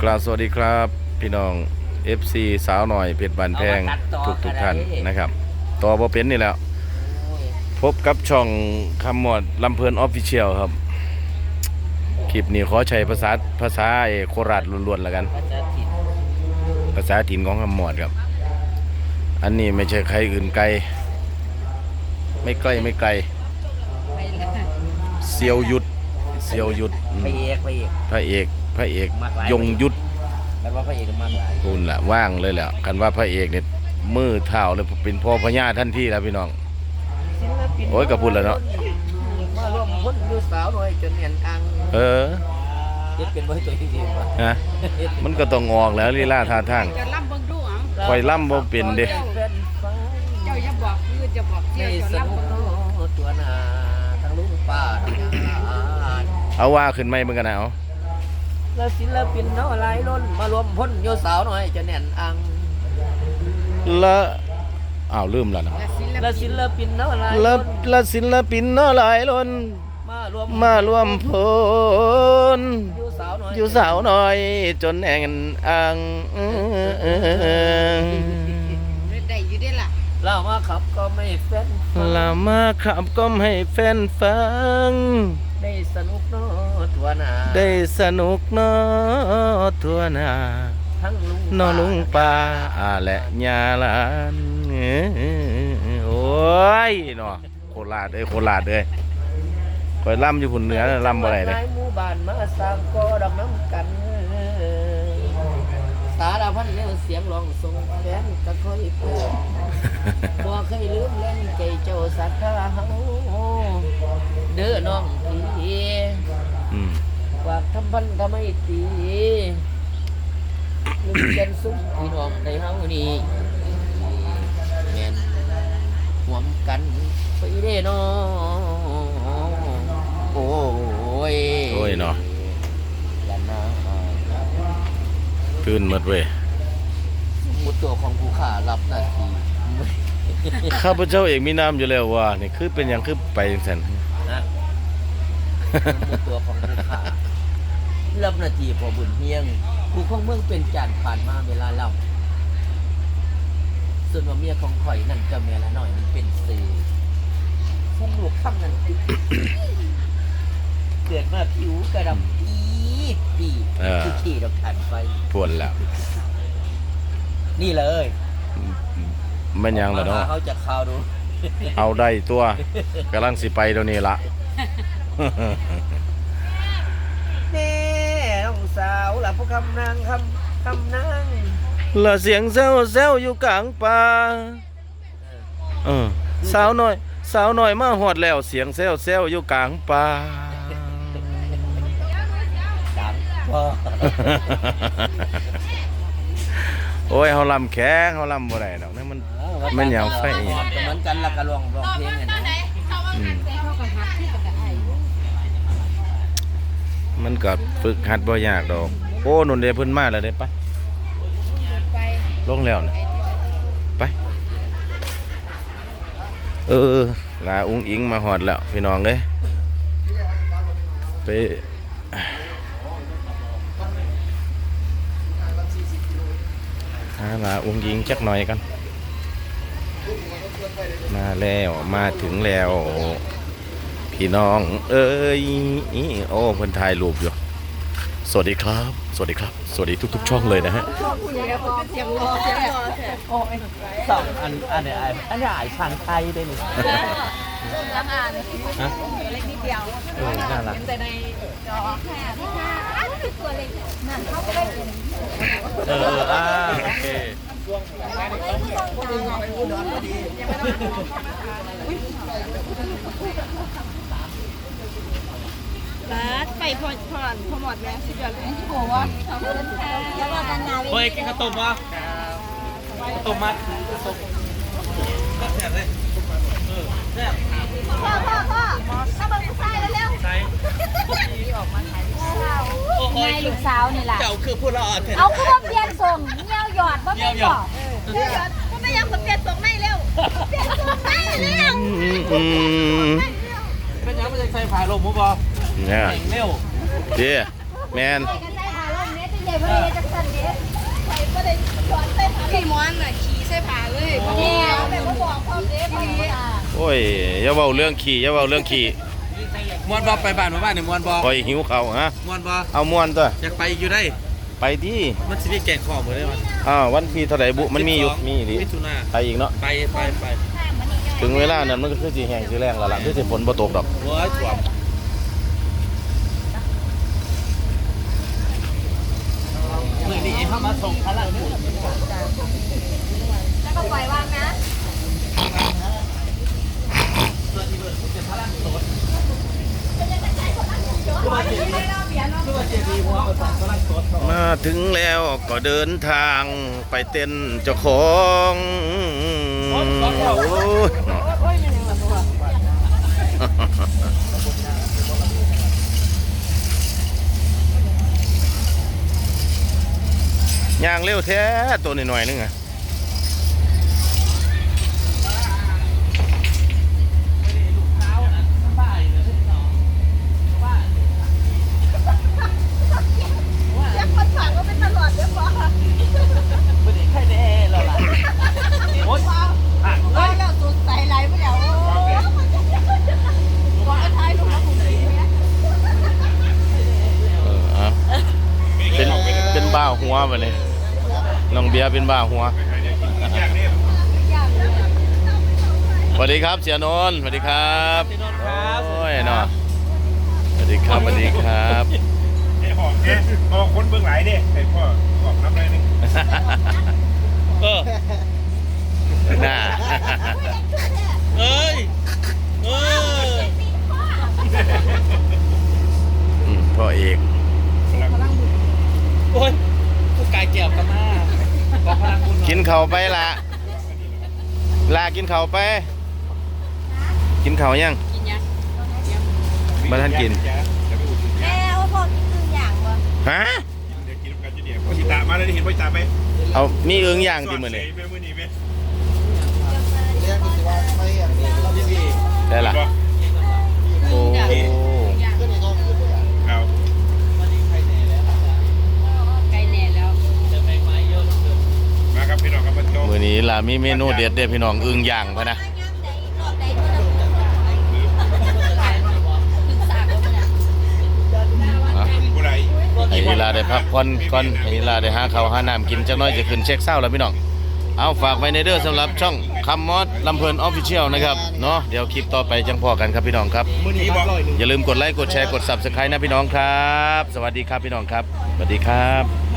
กราบสวัสดีครับ พี่น้อง FC สาวหน่อยเพชรบานแพงเอามาตัดต่อทุกทุกๆท่านก็ได้นะครับต่อบ่เป็นนี่แหล้ว พบกับช่องคำหมวดลำเพลินออฟฟิเชียลครับ คลิปนี้ขอใช้ภาษาภาษาไอ้โคราชล้วนๆแล้วกัน ภาษาถิ่นภาษาถิ่นของคำหมวดครับ อันนี้ไม่ใช่ใครอื่นไกล ไม่ใกล้ไม่ไกลเซียวยุทธเซียวยุทธอืพมระเอกพระเอกพ ระเอกพระเอกมากหลายยงยุทธแปลว่าพระเอกมากหลายคุณละว่างเลยแหละคันว่าพระเอกเนี่ยมือเท้าเลยเป็นพ่อพญาท่านที่แล้วพี่น้องศิลปินโอ้ยก็พูดแล้วเนาะมาร่วมพ้นดูสาวหน่อยจนเนียนอังเออเฮ็ดเป็นบ่ให้ตัวจริงๆวะฮะมันก็ต้องงอกแล้วลีลาท่าทางจะล่ำเบิ่งดูเอะข่อยล่ำบ่เป็นเด้แฟนฟ้าเจ้าอย่าบอกคือจะบอกเที่ยในวสจะล่ำนุเบิ่งดูกตัวหนาทั้งลุงป้าทั้งญาติเอาว่าขึ้นไหมมึงกันนะเอา และศิลปินเนาะหลายล้นมารวมพ้นโยสาวหน่อยจนเนียนอังละอ้าวลืมแล้วนะและศิลและปินศิลปินเนาะหลายละล้นละศิลปินเนาะหลายล้นมารวมมารวมพลโยสาวหน่อยอยู่สาวน้อยจนแอ่งอังได้อยู่ได้ล่ะ เรามาขับก็ไม่แฟนฟังลามาครับก็ให้แฟนฟัง ได้สนุกเนาะตัวหนาได้สนุกเนาะทั่วหน้าทั้งลุงนอลุงป่าอาและยาหลานเอ้อโอ้ยเนาะโคราชเอ้ยโคราชเอ้ยคอยล่ำอยู่พุ่นเหนือน่ะล่ำบ่ได้เลยหลายหมู่บ้านมาสร้างก็ดอกน้ำกัน สียงร้องทรงแฟนก็ค่อยเปิดบ่เคยลืมเล่นใจเจ้าสัตว์เฮาเด้อน้องพี่อืมฝากทำพันทำไมตีลุงจันสุขพี่น้องในเฮานี่แม่นห่วมกันไปเด้น้องโอ้ยโอ้ยเนาะตื่นหมดเว้ย ตัวของผู้ขารับหน้าที่ข้าพเจ้าเองมีน้ำอยู่แล้วว่านี่คือเป็นหยังคือไปจังซั่นนะมุดตัวของผู้ขารับหน้าที่พอบุญเฮียงผู้ของเมืองเป็นจานผ่านมาเวลาเล่าส่วนว่าเมียของข่อยนั่นก็เมียละหน่อยมันเป็นสื่อสนุกคำนั้นเกิดมาผิวกระดำปีดปีดเออคือขี่ดอกถ่านไฟปวดแล้ว นี่เลยแม่นหยังล่ะเนาะมเขาจะข่าวดู เอาได้ตัวกำลังสิไปเดี๋ยวนี้ละแน่น้องสาวล่ะผู้คำนางคำคำนางละเสียงแซวแซวอยู่กลางป่าเออสาวน้อย สาวน้อยมาหอดแล้วเสียงแซวแซวอยู่กลางป่าดังพ่อ โอ้ยเฮาลำแข้งเฮาลำบ่ได้ดอกนั่นมันมันอย่างไฟอีกเหมือนกันแล้วก็ร้องร้องเพลงกันนะอืมแต่เขาก็หักที่กับไอ้มันก็ฝึกหัดบ่ยากดอกโอ้นุ่นเด้เพิ่นมาแล้วเด้ไปไปลงแล้วนะไป เออลาอุ้งอิงมาหอดแล้วพี่น้องเอ้ยไปหา ลาอุ้งอิงจักหน่อยกัน มาแล้วมาถึงแล้ว พี่น้อง เอ้ยโอ้เพิ่นถ่ายรูปอยู่สวัสดีครับ สวัสดีครับ สวัสดีทุก ๆ ช่องเลยนะฮะเสียงรอเสียงรอเสียงรอโอ้ยสองอันอันไหนอันอันไหนอ่านช่างไทยได้นี่ยังอ่านเล็กนิดเดียวเออน่ารักเห็นแต่ในจอแค่ตัวเล็กนั่นเขาก็ได้เป็นเอออ่าโอเค ร้านไปพอผ่อนพอหมดแล้วสิเดือนที่บอกว่าขอบคุณค่ะแล้วก็กันนาเฮ้ยกินข้าวต้มวะข้าวต้มมัดข้าวต้มก็แซ่บเลยเออแซ่บพ่อพ่อพ่อถ้าเบิกผู้ชายแล้วเร็วใช่โอ้โหนายลูกสาวนี่ล่ะเจ้าคือผู้รอดเถอะเอาคือว่าเปลี่ยนส่งเงี้ยวหยอดว่าไม่บอกเดี๋ยวก็ไม่ยังกับเปลี่ยนส่งไม่เร็วเปลี่ยนส่งไม่เร็ว อืมอืมเป็นยังไม่ได้ใส่ผ้าลมมุกบอเนี่ยแข่งเร็วเจีแมนกันได้หาลมเน็ตได้เดี๋ยวไปจักสันเด้ไปก็ได้สอนใส่ผ้าพี่ม้วนน่ะขี่ใส่ผ้าเลยพอดีเอาแบบว่าบอกพ่อเด้พอดีโอ้ยอย่าเว้าเรื่องขี่อย่าเว้าเรื่องขี่มวนบอไปบ้านมาบ้านนี่มวนบอคอยหิวเขาวฮะมวนบอเอาม่วนตัวอยากไปอยู่ได้ ไปดิมันสิมีแกงข้อหมดเลยมันอ้าววันที่เท่าไหร่บุมันมีอยู่มีดิมิถุนาไปอีกเนาะไปไปไปถึงเวลานั้นมันก็คือสิแห้งสิแรงแล้วล่ะคือสิฝนบ่ตกดอกโอ้ยถ่วมมื่อนี้เข้ามาส่งพลังแล้วก็ปล่อยวางนะ มาถึงแล้วก็เดินทางไปเต้นเจ้าของโอ้ยย่างเร็วแท้ตัวหน่อยๆนึงอะ เรียกคนฝากก็เป็นตลอดเด้อพ่อไม่ได้ใครแน่แล้วล่ะโอ๊ยโอ้ยเราสดใสไหลไปแล้วโอ้ยบอกเอาท้ายลูกแล้วผมดีไหมเออเอาเป็นเป็นบ้าหัวไปเลยน้องเบียร์เป็นบ้าหัวสวัสดีครับเสียนนท์สวัสดีครับพี่นนท์ครับ โอ้ยเนาะสวัสดีครับสวัสดีครับ ไอ้หอกเนี่ยหอกคนเบื้องหลายเด้ไอ้พ่อหอกน้ำเลยนึงเออน่าเอ้ยเอออืมพ่อเอกโอ้ยผู้กายเกี่ยวกันมาบอกพลังบุญหน่อยกินเข่าวไปละลากินเข่าวไป กินเข่าวยัง กินยังมาท่านกินเดี๋ยวไปอุดหนุน แม่เอาพอกินอึ่งอย่างบ่ ฮะเดี๋ยวกินกันจะเดี๋ยวพ่อชิตามาเลยได้เห็นพ่อชิตาไหมเอามีเอื้องย่างติมือนี่สดใสไปมือนี้ไหมได้ละบอกโอ้เอาไก่แน่แล้วมาครับพี่น้องครับมาเที่ยวมือนี้ลามีเมนูเด็ดเด็ดพี่น้องเอื้องย่างพะนะ รอบใดก็ต้องพึ่งสากแล้วเนี่ย อะ ผู้ใด ให้เวลาได้พักผ่อนก่อนให้เวลาได้หาข้าวหาน้ำกินจักหน้อยจะขึ้นเช็คเศร้าแล้วพี่น้อง เอาฝากไว้ในเด้อสำหรับช่องคำมอดลำเพลินออฟฟิเชียลนะครับเนาะเดี๋ยวคลิปต่อไปจังพอกันครับพี่น้องครับ มือนี้บอกอย่าลืมกดไลค์กดแชร์กด subscribe นะพี่น้องครับ สวัสดีครับพี่น้องครับสวัสดีครับ